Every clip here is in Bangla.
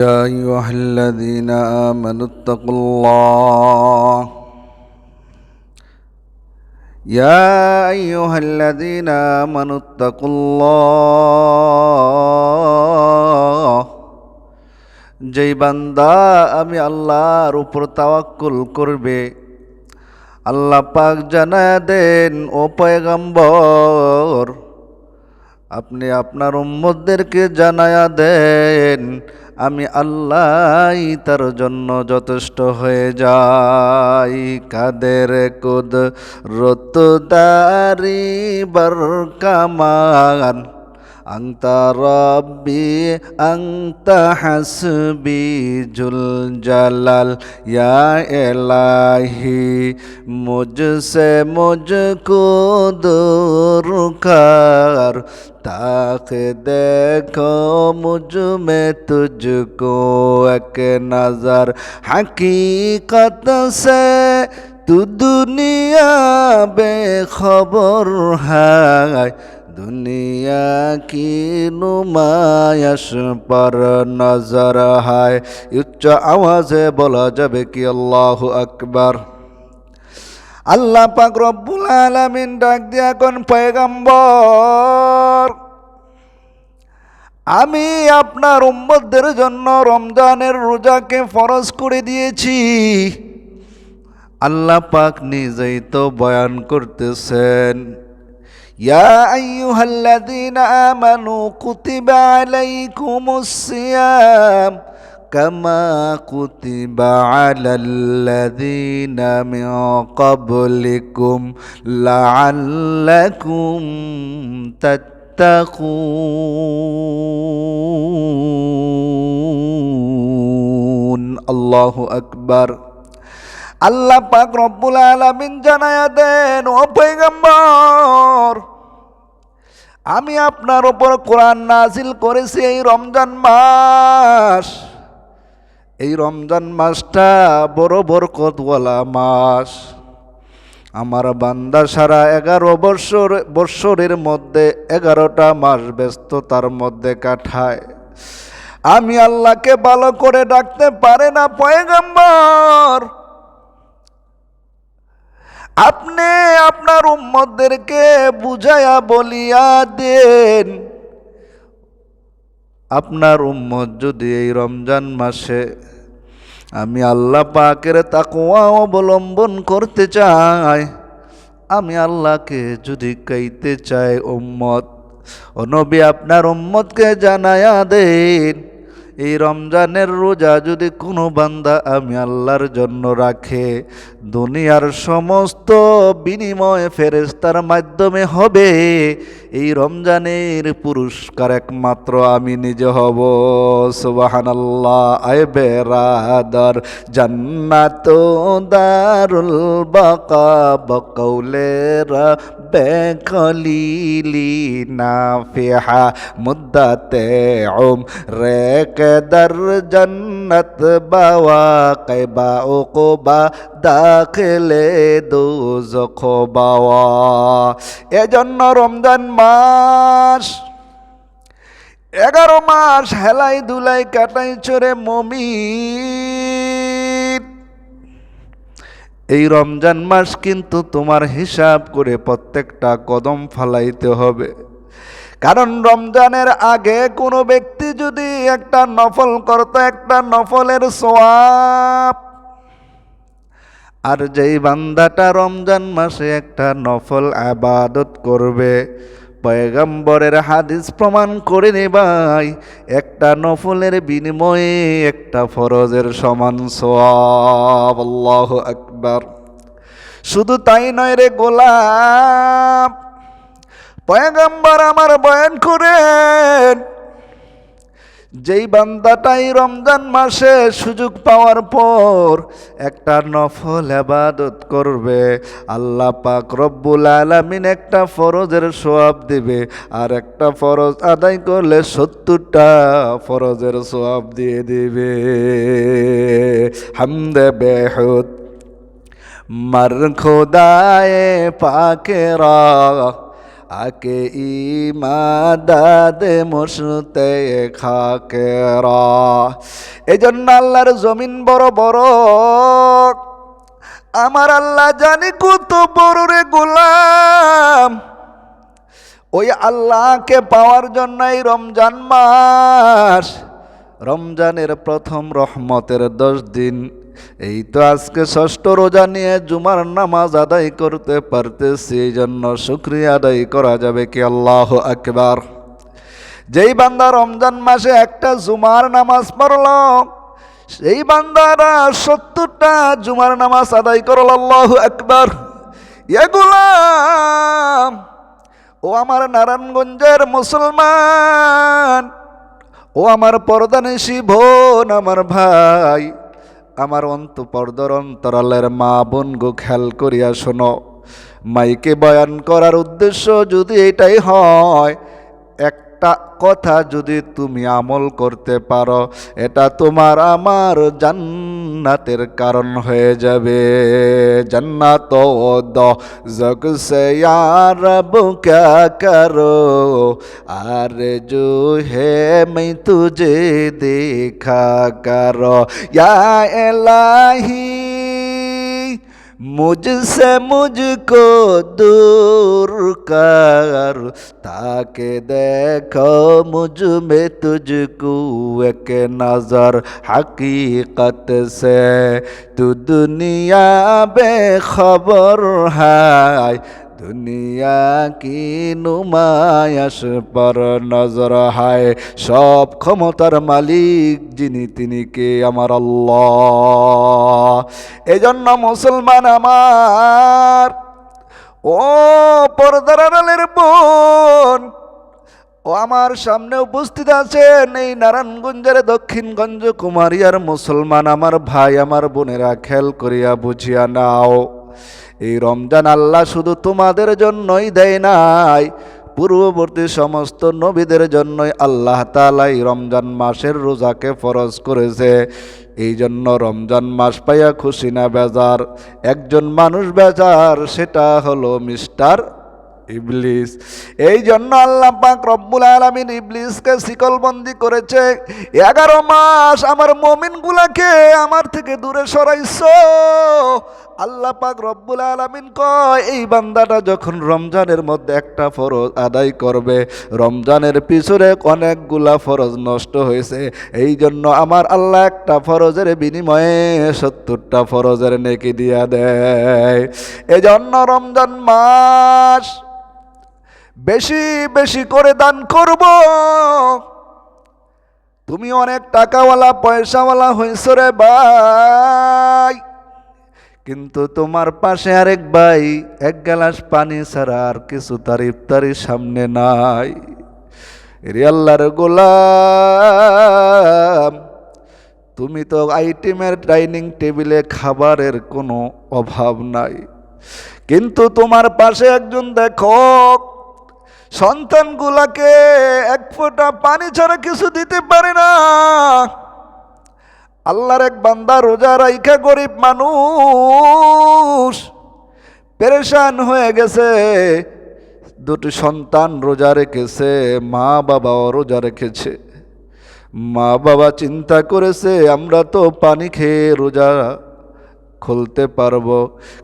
يا أيها الذين آمنوا اتقوا الله يا أيها الذين آمنوا اتقوا الله যেই বান্দা আমি আল্লাহর উপর তাওয়াক্কুল করবে আল্লাহ পাক জানায় দেন ও পয়গম্বর আপনি আপনার উম্মতদেরকে জানায়া দেন আমি আল্লাহ তার জন্য যথেষ্ট হয়ে যাই। কাদের কুদ রতদারি أنت ربي أنت حسبي جل جلال يا إلهي مجھ سے مجھ کو دور کر তাক দেখো মুঝ মে তুঝকো এক নজর হাকিকত সে তু দুনিয়া বে খবর হায় দুনিয়া কি নুমায়াস পর নজর হায়। উচ্চ আওয়াজে বলা যাবে কি আল্লাহ আকবর। আল্লাহ পাক রব্বুল আলামিন ডাক দিয়া কোন পয়গাম্বর, আমি আপনার উম্মতদের জন্য রমজানের রোজাকে ফরজ করে দিয়েছি। আল্লাহ পাক নিজেই তো বয়ান করতেছেন। يا أيها الذين آمنوا كتب عليكم الصيام كما كتب على الذين من قبلكم لعلكم تتقون الله أكبر আল্লাহ পাক রব্বুল আলামিন জানায়া দেন ও পয়গম্বর আমি আপনার ওপর কোরআন নাজিল করেছি এই রমজান মাস। এই রমজান মাসটা বড় বরকতওয়ালা মাস। আমার বান্দা সারা এগারো বৎসর বৎসরের মধ্যে এগারোটা মাস ব্যস্ততার মধ্যে কাঠায় আমি আল্লাহকে ভালো করে ডাকতে পারে না, পয়গম্বর। আপনি আপনার উম্মতদেরকে বুঝায়া বলিয়া দেন। আপনার উম্মত যদি এই রমজান মাসে আমি আল্লাহ পাকের তাকুয়া অবলম্বন করতে চাই, আমি আল্লাহকে যদি কইতে চাই উম্মত, ও নবী আপনার উম্মতকে জানায়া দেন। এই রমজানের রোজা যদি কোনো বান্দা আমি আল্লাহর জন্য রাখে, দুনিয়ার সমস্ত বিনিময় ফেরেস্তার মাধ্যমে হবে, এই রমজানের পুরস্কার একমাত্র আমি নিজে হব। সুবাহান আল্লাহ আয় বেরাদার জান্নাত দারুল বাকা বকৌলের বেখলিলি নাফিহা মুদ্দাতে উম রেকে দর জন্নত বাওয়া কেবা ওকোবা দাখলে দোজখ বাওয়া। এজন্য রমজান মাস, এগারো মাস হেলাই দুলাই কাটাই চোরে মমি এই রমজান মাস কিন্তু তোমার হিসাব করে প্রত্যেকটা কদম ফালাইতে হবে। কারণ রমজানের আগে কোনো ব্যক্তি যদি একটা নফল করতো, একটা নফলের সোয়াব আর যেই বান্দাটা রমজান মাসে একটা নফল আবাদত করবে, পয়গম্বরের হাদিস প্রমাণ করে নেবাই একটা নফলের বিনিময়ে একটা ফরজের সমান সোয়াব আকবার। শুধু তাই নয় রে গোলাপ পয়গম্বর আমার বয়ান করেন। যেই বান্দাটাই রমজান মাসে সুযোগ পাওয়ার পর একটা নফল আবাদত করবে, আল্লাহ পাক রব্বুল আলামিন একটা ফরজের সোয়াব দিবে, আর একটা ফরজ আদায় করলে সত্তরটা ফরজের সোয়াব দিয়ে দিবে। হামদে বেহুদ, মার খোদায়ে পাকেরা আকে ইমাদাদ মুসতে খাকেরা। এই জন্য আল্লাহর জমিন বড় বড়। আমার আল্লাহ জানি কত বড় রে গোলাম। ওই আল্লাহকে পাওয়ার জন্যই রমজান মাস। রমজানের প্রথম রহমতের দশ দিন এই তো আজকে ষষ্ঠ রোজা নিয়ে জুমার নামাজ আদায় করতে পারতেছি, এই জন্য শুক্রিয়া আদায় করা যাবে কি? আল্লাহ আকবার। যেই বান্দা রমজান মাসে একটা জুমার নামাজ পড়ল, সেই বান্দারা সত্তরটা জুমার নামাজ আদায় করল, আল্লাহ আকবার। এগুলাম ও আমার নারায়ণগঞ্জের মুসলমান, ও আমার পর্দানিসী বোন, আমার ভাই আমার অন্ত পর্দর অন্তরালের মা বোন গো খেল করিয়া শোনো। মাইকে বয়ান করার উদ্দেশ্য যদি এটাই হয় একটা কথা যদি তুমি আমল করতে পারো, এটা তোমার আমার জান্নাতের কারণ হয়ে যাবে। জান্নাত করো। আর জো হে মৈ তুজে দেখা করো। ইয়া এলাহি मुझसे मुझको दूर कर ताके देखो मुझ में तुझको एक नजर हकीकत से तू दुनिया बेखबर है দুনিয়া কি নুমায়াস পর নজর হায়? সব ক্ষমতার মালিক যিনি, তিনি কে? আমার আল্লাহ। এজন্য মুসলমান আমার, ও পর্দার বোন, ও আমার সামনে উপস্থিত আছেন এই নারায়ণগঞ্জের দক্ষিণগঞ্জ কুমারিয়ার মুসলমান আমার ভাই, আমার বোনেরা খেল করিয়া বুঝিয়া নাও। এই রমজান আল্লাহ শুধু তোমাদের জন্যই দেয় নাই, পূর্ববর্তী সমস্ত নবীদের জন্যই আল্লাহ এই রমজান মাসের রোজাকে ফরজ করেছে। এই জন্য রমজান মাস পাইয়া খুশি না বেজার, একজন মানুষ বেজার, সেটা হলো মিস্টার ইবলিস। এই জন্য আল্লাহ পাক রব্বুল আলমিন ইবলিসকে শিকলবন্দি করেছে। এগারো মাস আমার মমিনগুলাকে আমার থেকে দূরে সরাইছ। আল্লাহ পাক রব্বুল আলমিন কয়, এই বান্দাটা যখন রমজানের মধ্যে একটা ফরজ আদায় করবে, রমজানের পিছনে অনেকগুলা ফরজ নষ্ট হয়েছে। এই জন্য আমার আল্লাহ একটা ফরজের বিনিময়ে সত্তরটা ফরজের নেকি দিয়া দেয়। এজন্য রমজান মাস বেশি বেশি করে দান করব। তুমি অনেক টাকাওয়ালা, পয়সাওয়ালা হয়েছ রে ভাই। কিন্তু তোমার পাশে আরেক ভাই, এক গ্লাস পানি ছাড়া আর কিছু তার ইফতারির সামনে নাই। রে আল্লাহর গোলাম, তুমি তো আইটেমের ডাইনিং টেবিলে খাবারের কোনো অভাব নাই। কিন্তু তোমার পাশে একজন দেখো সন্তানগুলাকে এক ফোঁটা পানি ছাড়া কিছু দিতে পারে না। আল্লাহর এক বান্দা রোজা রাইখা গরিব মানুষ, পেরেশান হয়ে গেছে। দুটি সন্তান রোজা রেখেছে, মা বাবাও রোজা রেখেছে। মা বাবা চিন্তা করেছে, আমরা তো পানি খেয়ে রোজা খুলতে পারব,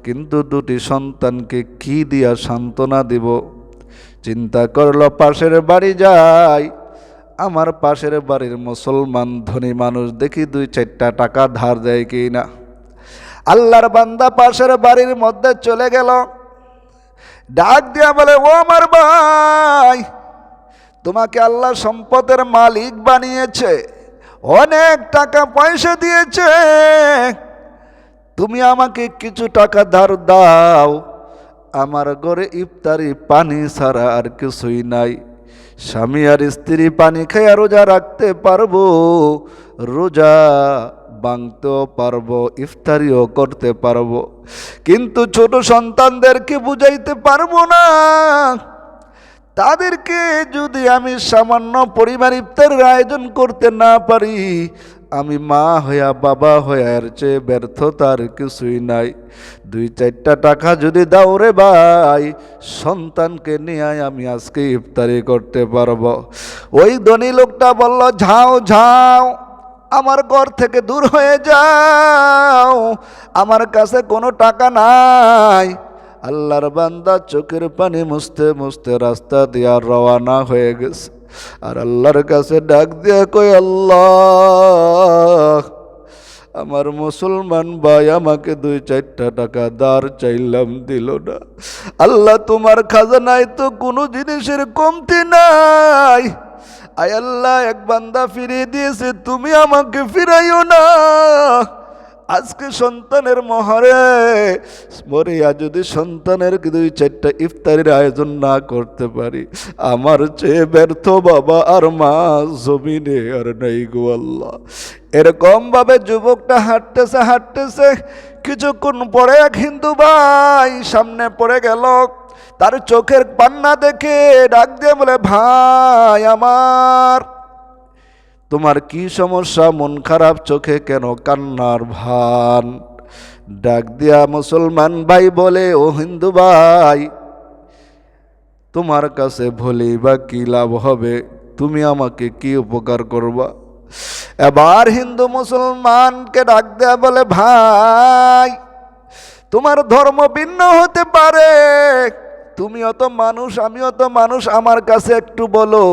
কিন্তু দুটি সন্তানকে কি দিয়া সান্ত্বনা দিব? চিন্তা করল, পাশের বাড়ি যাই। আমার পাশের বাড়ির মুসলমান ধনী মানুষ দেখি দুই চারটা টাকা ধার দেয় কি না? আল্লাহর বান্দা পাশের বাড়ির মধ্যে চলে গেল। ডাক দিয়া বলে, ও আমার ভাই, তোমাকে আল্লাহ সম্পদের মালিক বানিয়েছে, অনেক টাকা পয়সা দিয়েছে। তুমি আমাকে কিছু টাকা ধার দাও। আমার ঘরে ইফতারি পানি ছাড়া আর কিছুই নাই। স্বামী আর স্ত্রী পানি খেয়ে রোজা রাখতে পারব, রোজা বাংতেও পারব, ইফতারিও করতে পারব। কিন্তু ছোট সন্তানদেরকে বুঝাইতে পারব না। তাদেরকে যদি আমি সামান্য পরিবার ইফতারের আয়োজন করতে না পারি আমি মা হইয়া বাবা হইয়া এর চেয়ে ব্যর্থতার কিছুই নাই। দুই চারটা টাকা যদি দাও রে ভাই, সন্তানকে নিয়ে আমি আজকে ইফতারি করতে পারব। ওই ধনী লোকটা বলল ঝাও ঝাও আমার ঘর থেকে দূর হয়ে যাও, আমার কাছে কোনো টাকা নাই। আল্লাহর বান্দা চোখের পানি মুছতে মুছতে রাস্তা দিয়া রওয়ানা হয়ে গেছে। আর আল্লাহর কাছে ডাক দিয়ে কই আল্লাহ, আমার মুসলমান ভাই আমাকে দুই চারটা টাকা দার চাইলাম, দিল না। আল্লাহ, তোমার খাজানায় তো কোনো জিনিসের কমতি নাই। আয় আল্লাহ, এক বান্দা ফিরিয়ে দিয়েছে, তুমি আমাকে ফিরাইও না। আজকে সন্তানের মহারে মরিয়া যদি সন্তানের দুই চারটা ইফতারির আয়োজন না করতে পারি, আমার চেয়ে ব্যর্থ বাবা আর মা জমিনে আর নাই গো আল্লাহ। এরকম ভাবে যুবকটা হাঁটতেছে হাঁটতেছে, কিছুক্ষণ পরে এক হিন্দু ভাই সামনে পড়ে গেল, তার চোখের পান্না দেখে ডাক দিয়ে বলে, ভাই আমার তোমার কি সমস্যা? মন খারাপ, চোখে কেন কান্নার ভান? ডাক দিয়া মুসলমান ভাই বলে, ও হিন্দু ভাই, তোমার কাছে ভুলি বা কি লাভ হবে? তুমি আমাকে কি উপকার করবা? এবার হিন্দু মুসলমানকে ডাক দেয়া বলে, ভাই, তোমার ধর্ম ভিন্ন হতে পারে। তুমি অত মানুষ, আমি অত মানুষ, আমার কাছে একটু বলো,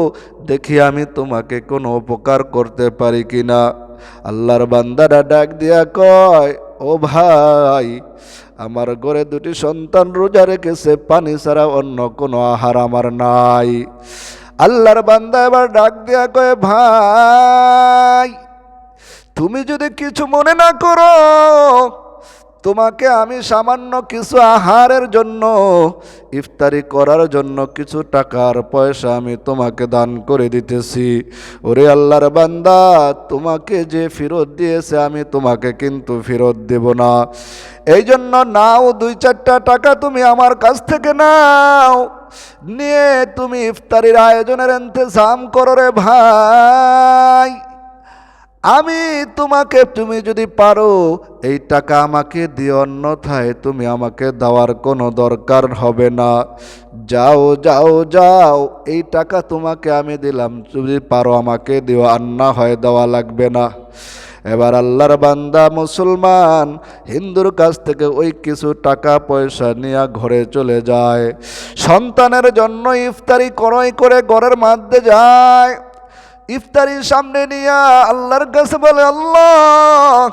দেখি আমি তোমাকে কোনো উপকার করতে পারি কি না আল্লাহর বান্দারা ডাক দিয়া কয়, ও ভাই, আমার ঘরে দুটি সন্তান রোজা রেখেছে, পানি ছাড়া অন্য কোনো আহার আমার নাই। আল্লাহর বান্দা এবার ডাক দিয়া কয়, ভাই, তুমি যদি কিছু মনে না করো তোমাকে আমি সামান্য কিছু আহারের জন্য, ইফতারি করার জন্য কিছু টাকার পয়সা আমি তোমাকে দান করে দিতেছি। ওরে আল্লাহর বান্দা, তোমাকে যে ফেরত দিয়েছে আমি তোমাকে কিন্তু ফেরত দেব না। এই জন্য নাও দুই চারটা টাকা তুমি আমার কাছ থেকে নাও। নিয়ে তুমি ইফতারির আয়োজনের ইন্তজাম করো রে ভাই। আমি তোমাকে, তুমি যদি পারো, এই টাকা আমাকে দিয়ে অন্যথায় তুমি আমাকে দেওয়ার কোনো দরকার হবে না। যাও যাও যাও, এই টাকা তোমাকে আমি দিলাম, যদি পারো আমাকে দিও, আর না হয় দেওয়া লাগবে না। এবার আল্লাহর বান্দা মুসলমান হিন্দুর কাছ থেকে ওই কিছু টাকা পয়সা নিয়ে ঘরে চলে যায়। সন্তানের জন্য ইফতারি করই করে ঘরের মধ্যে যায়। ইফতারির সামনে নিয়ে আল্লাহর কাছে বলে, আল্লাহ,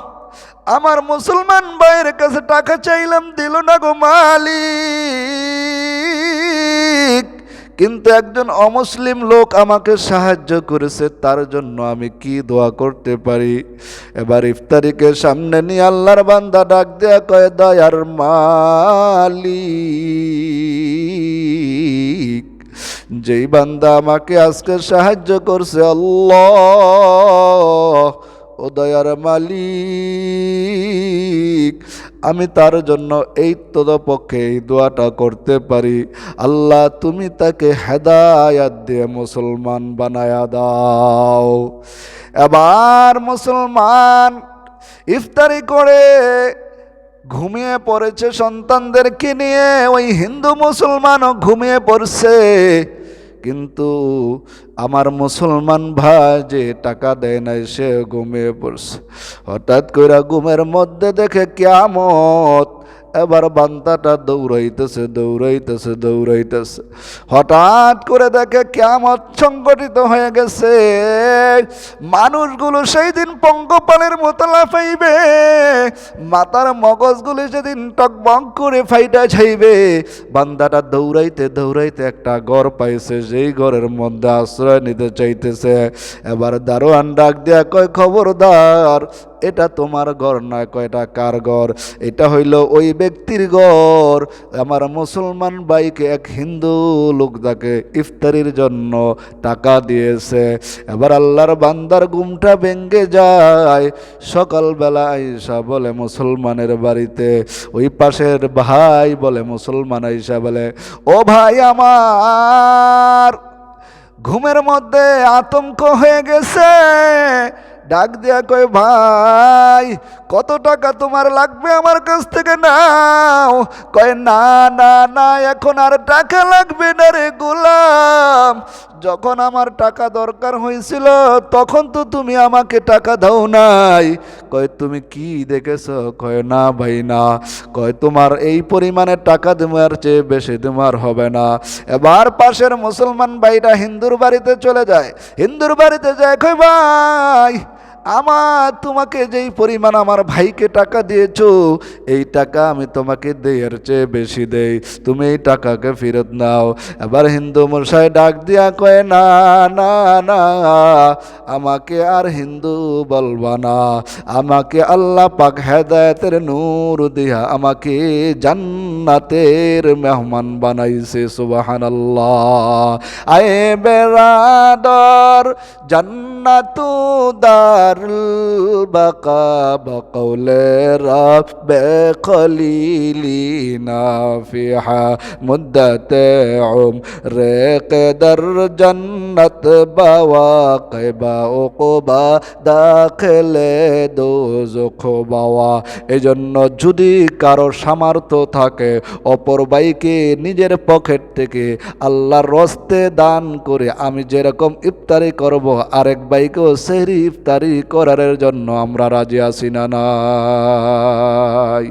আমার মুসলমান ভাইয়ের কাছে টাকা চাইলাম, দিল না গো মালিক। কিন্তু একজন অমুসলিম লোক আমাকে সাহায্য করেছে, তার জন্য আমি কি দোয়া করতে পারি? এবার ইফতারিকে সামনে নিয়ে আল্লাহর বান্দা ডাক দেয়া কয়, দয়ার মালিক। যেই বান্দা আমাকে আজকে সাহায্য করছে, আল্লাহ, ও দয়ার মালিক, আমি তার জন্য এই পক্ষে এই দোয়াটা করতে পারি। আল্লাহ, তুমি তাকে হেদায়াত দিয়ে মুসলমান বানায়া দাও। এবার মুসলমান ইফতারি করে ঘুমিয়ে পড়েছে সন্তানদেরকে নিয়ে, ওই হিন্দু মুসলমানও ঘুমিয়ে পড়ছে। কিন্তু আমার মুসলমান ভাই যে টাকা দেয় নাই, সে ঘুমিয়ে পড়ছে। হঠাৎ করে ঘুমের মধ্যে দেখে কেমত এবার বান্তাটা দৌড়াইতেছে দৌড়াইতেছে দৌড়াইতেছে। হঠাৎ করে দেখে কেমন সংগঠিত হয়ে গেছে। মানুষগুলো সেই দিন পঙ্গপালের মতো লাফাইবে মাতার মগজগুলি সেদিন টকবক করে ফাইটা ছাইবে। বান্দাটা দৌড়াইতে দৌড়াইতে একটা ঘর পাইছে, যেই ঘরের মধ্যে আশ্রয় নিতে চাইতেছে। এবার দারোয়ান ডাক দেয়া কয়, খবরদার এটা তোমার ঘর নয় কয়টা কার ঘর এটা হইল ওই ব্যক্তির ঘর। আমার মুসলমান বাইকে এক হিন্দু লোক তাকে ইফতারির জন্য টাকা দিয়েছে। এবার আল্লাহর বান্দার গুমটা ভেঙ্গে যায়। সকালবেলা আইসা বলে মুসলমানের বাড়িতে। ওই পাশের ভাই বলে মুসলমান আইসা বলে, ও ভাই আমার, ঘুমের মধ্যে আতঙ্ক হয়ে গেছে। ডাক দেয়া কয়, ভাই, কত টাকা তোমার লাগবে আমার কাছ থেকে নাও? কয়, না না না, এখন আর টাকা লাগবে না রে গোলাম। যখন আমার টাকা দরকার হয়েছিল, তখন তো তুমি আমাকে টাকা দাও নাই। কয়, তুমি কি দেখেছ? কয়, না, ভাই, না। কয়, তোমার এই পরিমাণে টাকা দেওয়ার চেয়ে বেশি দেওয়ার হবে না। এবার পাশের মুসলমান ভাইরা হিন্দুর বাড়িতে চলে যায়। হিন্দুর বাড়িতে যায়, কয়, ভাই আমার তোমাকে যেই পরিমাণ আমার ভাইকে টাকা দিয়েছ, এই টাকা আমি তোমাকে দেয়ের চেয়ে বেশি দেই। তুমি এই টাকাকে ফেরত নাও। এবার হিন্দু মশাই ডাক দিয়া কয়, না না না, আমাকে আর হিন্দু বলবা না। আমাকে আল্লাহ পাক হেদায়তের নূর দিয়া আমাকে জান্নাতের মেহমান বানাইছে সুবাহান আল্লাহ আয়ে বেরাদর জান্নাতু দারুল বাকা বকৌলে রাব্বে খলিলি নাফিহা মুদ্দতে উমরে কদর জান্নাত বাওয়াকিবা উকুবা দাখিলে দোজখ বাওয়া। এজন্য যদি কারও সামর্থ্য থাকে, অপর বাইকে নিজের পকেট থেকে আল্লাহর রস্তে দান করে আমি যেরকম ইফতারি করব, আরেক বাইকেও সেহরি ইফতারি করার জন্য আমরা রাজি আছি না নাই।